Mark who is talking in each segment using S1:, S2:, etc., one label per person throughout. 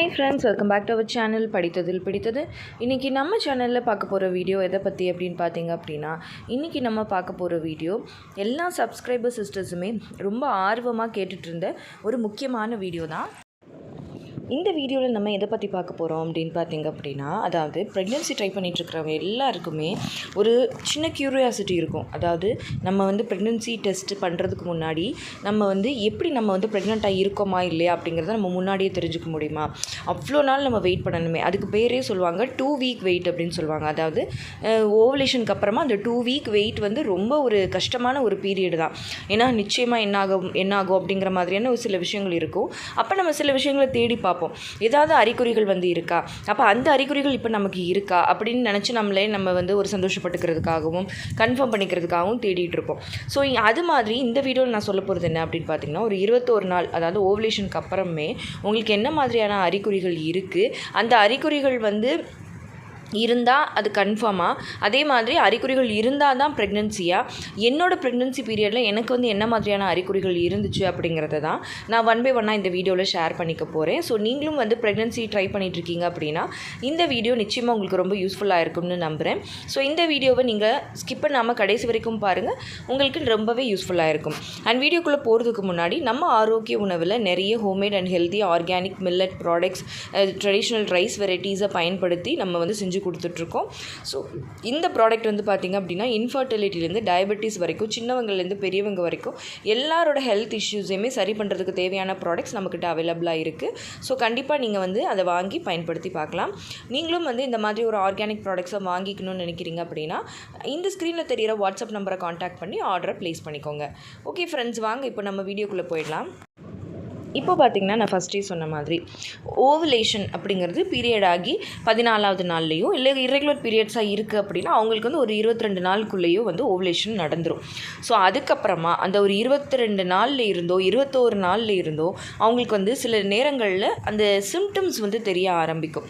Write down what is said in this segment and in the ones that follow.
S1: Hi friends welcome back to our channel படித்ததில் பிடித்தது இன்றைக்கி நம்ம சேனலில் பார்க்க போகிற வீடியோ எதை பற்றி அப்படின்னு பார்த்தீங்க அப்படின்னா இன்றைக்கி நம்ம பார்க்க போகிற வீடியோ எல்லா சப்ஸ்கிரைபர் சிஸ்டர்ஸுமே ரொம்ப ஆர்வமாக கேட்டுட்ருந்த ஒரு முக்கியமான வீடியோ தான். இந்த வீடியோவில் நம்ம எதை பற்றி பார்க்க போகிறோம் அப்படின்னு பார்த்தீங்க அப்படின்னா அதாவது ப்ரெக்னென்சி ட்ரை பண்ணிகிட்ருக்கிறவங்க எல்லாருக்குமே ஒரு சின்ன க்யூரியாசிட்டி இருக்கும். அதாவது நம்ம வந்து ப்ரெக்னென்சி டெஸ்ட் பண்ணுறதுக்கு முன்னாடி நம்ம வந்து எப்படி நம்ம வந்து ப்ரெக்னெண்ட்டாக இருக்கோமா இல்லையா அப்படிங்கிறத நம்ம முன்னாடியே தெரிஞ்சுக்க முடியுமா? அவ்வளோ நாள் நம்ம வெயிட் பண்ணணுமே. அதுக்கு பேரே சொல்லுவாங்க டூ வீக் வெயிட் அப்படின்னு சொல்லுவாங்க. அதாவது ஓவலேஷனுக்கு அப்புறமா அந்த டூ வீக் வெயிட் வந்து ரொம்ப ஒரு கஷ்டமான ஒரு பீரியட் தான். ஏன்னா நிச்சயமாக என்னாகும் என்னாகும் அப்படிங்கிற மாதிரியான ஒரு சில விஷயங்கள் இருக்கும். அப்போ நம்ம சில விஷயங்களை தேடி பார்ப்போம். ஏதாவது அறிகுறிகள் வந்து இருக்கா? அப்போ அந்த அறிகுறிகள் இப்போ நமக்கு இருக்கா? அப்படின்னு நினச்சி நம்மளே நம்ம வந்து ஒரு சந்தோஷப்பட்டுக்கிறதுக்காகவும் கன்ஃபார்ம் பண்ணிக்கிறதுக்காகவும் தேடிட்டு இருப்போம். ஸோ அது மாதிரி இந்த வீடியோவில் நான் சொல்ல போகிறது என்ன அப்படின்னு பார்த்தீங்கன்னா ஒரு இருபத்தோரு நாள் அதாவது ஓவலேஷனுக்கு அப்புறமே உங்களுக்கு என்ன மாதிரியான அறிகுறிகள் இருக்குது அந்த அறிகுறிகள் வந்து இருந்தால் அது கன்ஃபார்மாக அதே மாதிரி அறிகுறிகள் இருந்தால் தான் ப்ரெக்னென்சியாக என்னோட ப்ரெக்னென்சி பீரியடில் எனக்கு வந்து என்ன மாதிரியான அறிகுறிகள் இருந்துச்சு அப்படிங்கிறத தான் நான் ஒன் பை ஒன்னாக இந்த வீடியோவில் ஷேர் பண்ணிக்க போகிறேன் ஸோ நீங்களும் வந்து ப்ரெக்னென்சி ட்ரை பண்ணிகிட்ருக்கீங்க அப்படின்னா இந்த வீடியோ நிச்சயமாக உங்களுக்கு ரொம்ப யூஸ்ஃபுல்லாக இருக்கும்னு நம்புகிறேன் ஸோ இந்த வீடியோவை நீங்கள் ஸ்கிப் பண்ணாமல் கடைசி வரைக்கும் பாருங்கள் உங்களுக்கு ரொம்பவே யூஸ்ஃபுல்லாக இருக்கும். அண்ட் வீடியோக்குள்ளே போகிறதுக்கு முன்னாடி நம்ம ஆரோக்கிய உணவில் நிறைய homemade and healthy organic millet products traditional rice வெரைட்டிஸை பயன்படுத்தி நம்ம வந்து செஞ்சு கொடுத்துட்ருக்கோம். ஸோ இந்த ப்ராடக்ட் வந்து பார்த்திங்க அப்படின்னா இன்ஃபர்டிலிட்டிலேருந்து டயபெட்டிஸ் வரைக்கும் சின்னவங்கலேருந்து பெரியவங்க வரைக்கும் எல்லாரோட ஹெல்த் இஷ்யூஸையுமே சரி பண்ணுறதுக்கு தேவையான ப்ராடக்ட்ஸ் நம்மக்கிட்ட அவைலபிளாக இருக்குது ஸோ கண்டிப்பாக நீங்கள் வந்து அதை வாங்கி பயன்படுத்தி பார்க்கலாம். நீங்களும் வந்து இந்த மாதிரி ஒரு ஆர்கானிக் ப்ராடக்ட்ஸை வாங்கிக்கணும்னு நினைக்கிறீங்க அப்படின்னா இந்த ஸ்க்ரீனில் தெரியிற வாட்ஸ்அப் நம்பரை காண்டாக்ட் பண்ணி ஆர்டரை ப்ளேஸ் பண்ணிக்கோங்க. ஓகே ஃப்ரெண்ட்ஸ் வாங்க இப்போ நம்ம வீடியோக்குள்ளே போயிடலாம். இப்போ பார்த்திங்கன்னா நான் ஃபஸ்ட்டே சொன்ன மாதிரி ஓவலேஷன் அப்படிங்கிறது பீரியட் ஆகி பதினாலாவது நாள்லேயும் இல்லை இரெகுலர் பீரியட்ஸாக இருக்குது அப்படின்னா அவங்களுக்கு வந்து ஒரு இருபத்தி ரெண்டு நாளுக்குள்ளேயோ வந்து ஓவலேஷன் நடந்துடும் ஸோ அதுக்கப்புறமா அந்த ஒரு இருபத்தி ரெண்டு நாளில் இருந்தோ இருபத்தோரு நாளில் இருந்தோ அவங்களுக்கு வந்து சில நேரங்களில் அந்த சிம்டம்ஸ் வந்து தெரிய ஆரம்பிக்கும்.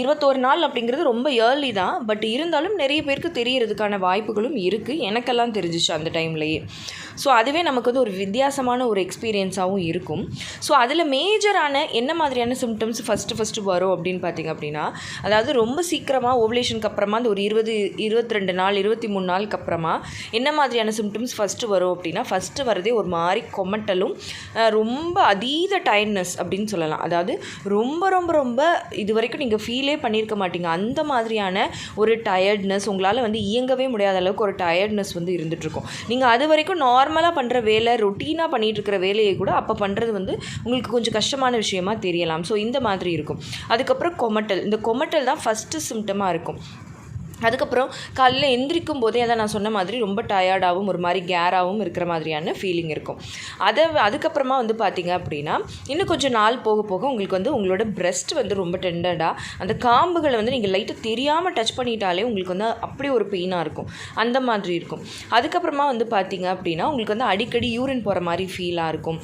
S1: இருபத்தோரு நாள் அப்படிங்கிறது ரொம்ப ஏர்லி தான் பட் இருந்தாலும் நிறைய பேருக்கு தெரியறதுக்கான வாய்ப்புகளும் இருக்குது எனக்கெல்லாம் தெரிஞ்சிச்சு அந்த டைம்லையே ஸோ அதுவே நமக்கு வந்து ஒரு வித்தியாசமான ஒரு எக்ஸ்பீரியன்ஸாகவும் இருக்கும். ஸோ அதில் மேஜரான என்ன மாதிரியான சிம்டம்ஸ் ஃபஸ்ட்டு ஃபஸ்ட்டு வரும் அப்படின்னு பார்த்திங்க அப்படின்னா அதாவது ரொம்ப சீக்கிரமாக ஓவலேஷனுக்கு அப்புறமா அந்த ஒரு இருபது இருபத்தி ரெண்டு நாள் இருபத்தி மூணு நாளுக்கு அப்புறமா என்ன மாதிரியான சிம்டம்ஸ் ஃபஸ்ட்டு வரும் அப்படின்னா ஃபஸ்ட்டு வரதே ஒரு மாதிரி கொமட்டலும் ரொம்ப அதீத டயர்ட்னஸ் அப்படின்னு சொல்லலாம். அதாவது ரொம்ப ரொம்ப ரொம்ப இது வரைக்கும் நீங்கள் ஃபீலே பண்ணியிருக்க மாட்டீங்க. அந்த மாதிரியான ஒரு டயர்ட்னஸ் உங்களால் வந்து இயங்கவே முடியாத அளவுக்கு ஒரு டயர்ட்னஸ் வந்து இருந்துகிட்ருக்கும் நீங்கள் அது வரைக்கும் நார்மலாக பண்ணுற வேலை ரொட்டீனாக பண்ணிகிட்டு இருக்கிற வேலையை கூட அப்போ பண்ணுறது வந்து வந்து உங்களுக்கு கொஞ்சம் கஷ்டமான விஷயமா தெரியலாம். ஸோ இந்த மாதிரி இருக்கும். அதுக்கப்புறம் கொமட்டல். இந்த கொமட்டல் தான் ஃபஸ்ட்டு சிம்டமாக இருக்கும். அதுக்கப்புறம் காலையில் எந்திரிக்கும் போதே அதை நான் சொன்ன மாதிரி ரொம்ப டயர்டாகவும் ஒரு மாதிரி கேராகவும் இருக்கிற மாதிரியான ஃபீலிங் இருக்கும். அதை அதுக்கப்புறமா வந்து பார்த்திங்க அப்படின்னா இன்னும் கொஞ்சம் நாள் போக போக உங்களுக்கு வந்து உங்களோட பிரெஸ்ட் வந்து ரொம்ப டெண்டடாக அந்த காம்புகளை வந்து நீங்கள் லைட்டாக தெரியாமல் டச் பண்ணிட்டாலே உங்களுக்கு வந்து அப்படி ஒரு பெயினாக இருக்கும். அந்த மாதிரி இருக்கும். அதுக்கப்புறமா வந்து பார்த்திங்க அப்படின்னா உங்களுக்கு வந்து அடிக்கடி யூரின் போகிற மாதிரி ஃபீலாக இருக்கும்.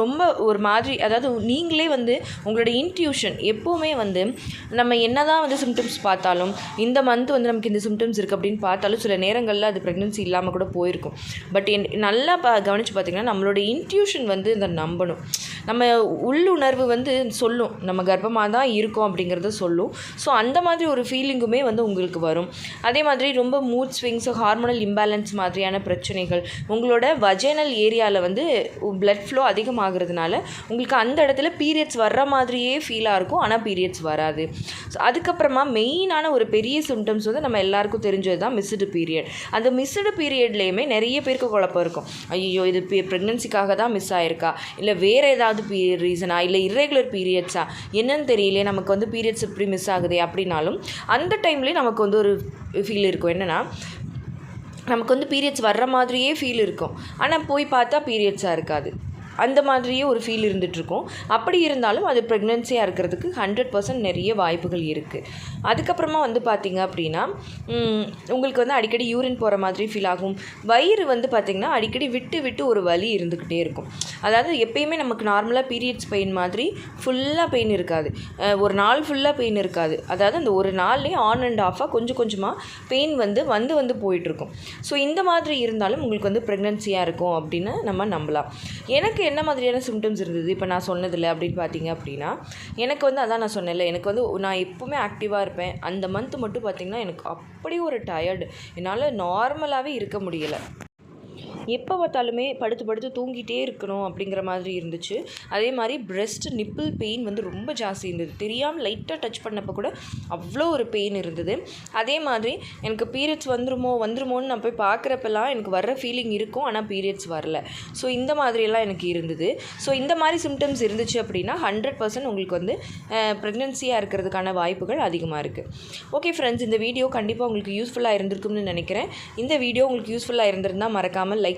S1: ரொம்ப ஒரு மாதிரி அதாவது நீங்களே வந்து உங்களோட இன்ட்யூஷன் எப்போவுமே வந்து நம்ம என்ன தான் வந்து சிம்டம்ஸ் பார்த்தாலும் இந்த மந்த் வந்து நமக்கு இந்த சிம்டம்ஸ் இருக்குது அப்படின்னு பார்த்தாலும் சில நேரங்களில் அது ப்ரெக்னென்சி இல்லாமல் கூட போயிருக்கும். பட் என் நல்லா பா கவனித்து பார்த்திங்கன்னா நம்மளோட இன்ட்யூஷன் வந்து இதை நம்பணும். நம்ம உள்ளுணர்வு வந்து சொல்லும். நம்ம கர்ப்பமாக தான் இருக்கோம் அப்படிங்கிறத சொல்லும். ஸோ அந்த மாதிரி ஒரு ஃபீலிங்குமே வந்து உங்களுக்கு வரும். அதே மாதிரி ரொம்ப மூட் ஸ்விங்ஸ் ஹார்மோனல் இம்பேலன்ஸ் மாதிரியான பிரச்சனைகள் உங்களோட வஜைனல் ஏரியாவில் வந்து பிளட் ஃப்ளோ அதிகமாகிறதுனால உங்களுக்கு அந்த இடத்துல பீரியட்ஸ் வர்ற மாதிரியே ஃபீலாக இருக்கும். ஆனால் பீரியட்ஸ் வராது. ஸோ அதுக்கப்புறமா மெயினான ஒரு பெரிய சிம்டம்ஸ் வந்து நம்ம எல்லாருக்கும் தெரிஞ்சது தான் மிஸ்டு பீரியட் அந்த மிஸ்டு பீரியட்லேயுமே நிறைய பேருக்கு குழப்பம் இருக்கும். ஐயோ இது ப்ரெக்னென்சிக்காக தான் மிஸ் ஆயிருக்கா? இல்லை வேறு ஏதாவது பீரியட் ரீசனா இல்லை இர்ரெகுலர் பீரியட்ஸா என்னன்னு தெரியலையே நமக்கு வந்து பீரியட்ஸ் இப்படி மிஸ் ஆகுது அப்படின்னாலும் அந்த டைம்லேயே நமக்கு வந்து ஒரு ஃபீல் இருக்கும். என்னென்னா நமக்கு வந்து பீரியட்ஸ் வர்ற மாதிரியே ஃபீல் இருக்கும். ஆனால் போய் பார்த்தா பீரியட்ஸாக இருக்காது. அந்த மாதிரியே ஒரு ஃபீல் இருந்துகிட்ருக்கும் அப்படி இருந்தாலும் அது ப்ரெக்னென்சியாக இருக்கிறதுக்கு ஹண்ட்ரட் பர்சன்ட் நிறைய வாய்ப்புகள் இருக்குது அதுக்கப்புறமா வந்து பார்த்திங்க அப்படின்னா உங்களுக்கு வந்து அடிக்கடி யூரின் போகிற மாதிரி ஃபீல் ஆகும். வயிறு வந்து பார்த்திங்கன்னா அடிக்கடி விட்டு விட்டு ஒரு வலி இருந்துக்கிட்டே இருக்கும். அதாவது எப்பயுமே நமக்கு நார்மலாக பீரியட்ஸ் பெயின் மாதிரி ஃபுல்லாக பெயின் இருக்காது. ஒரு நாள் ஃபுல்லாக பெயின் இருக்காது. அதாவது அந்த ஒரு நாள்லேயே ஆன் அண்ட் ஆஃபாக கொஞ்சம் கொஞ்சமாக பெயின் வந்து வந்து வந்து போயிட்டுருக்கும். ஸோ இந்த மாதிரி இருந்தாலும் உங்களுக்கு வந்து ப்ரெக்னென்சியாக இருக்கும் அப்படின்னு நம்ம நம்பலாம். எனக்கு என்ன மாதிரியான சிம்டம்ஸ் இருந்தது? இப்போ நான் சொன்னதில்ல அப்படின்னு பார்த்தீங்க அப்படின்னா எனக்கு வந்து அதான் நான் சொன்னேன்ல எனக்கு வந்து நான் எப்போவுமே ஆக்டிவாக இருப்பேன். அந்த மந்த் மட்டும் பார்த்திங்கன்னா எனக்கு அப்படி ஒரு டயர்டு என்னால் நார்மலாகவே இருக்க முடியலை. எப்போ பார்த்தாலுமே படுத்து படுத்து தூங்கிட்டே இருக்கணும் அப்படிங்கிற மாதிரி இருந்துச்சு. அதே மாதிரி பிரெஸ்ட் நிப்பிள் பெயின் வந்து ரொம்ப ஜாஸ்தி இருந்தது. தெரியாமல் லைட்டாக டச் பண்ணப்போ கூட அவ்வளோ ஒரு பெயின் இருந்தது. அதே மாதிரி எனக்கு பீரியட்ஸ் வந்துருமோ வந்துருமோன்னு நான் போய் பார்க்குறப்பெல்லாம் எனக்கு வர்ற ஃபீலிங் இருக்கும். ஆனால் பீரியட்ஸ் வரல. ஸோ இந்த மாதிரியெல்லாம் எனக்கு இருந்தது. ஸோ இந்த மாதிரி சிம்டம்ஸ் இருந்துச்சு அப்படின்னா ஹண்ட்ரட் பர்சன்ட் உங்களுக்கு வந்து ப்ரெக்னென்சியாக இருக்கிறதுக்கான வாய்ப்புகள் அதிகமாக இருக்குது ஓகே ஃப்ரெண்ட்ஸ் இந்த வீடியோ கண்டிப்பாக உங்களுக்கு யூஸ்ஃபுல்லாக இருந்திருக்கும்னு நினைக்கிறேன். இந்த வீடியோ உங்களுக்கு யூஸ்ஃபுல்லாக இருந்திருந்தால் மறக்காமல் லைக்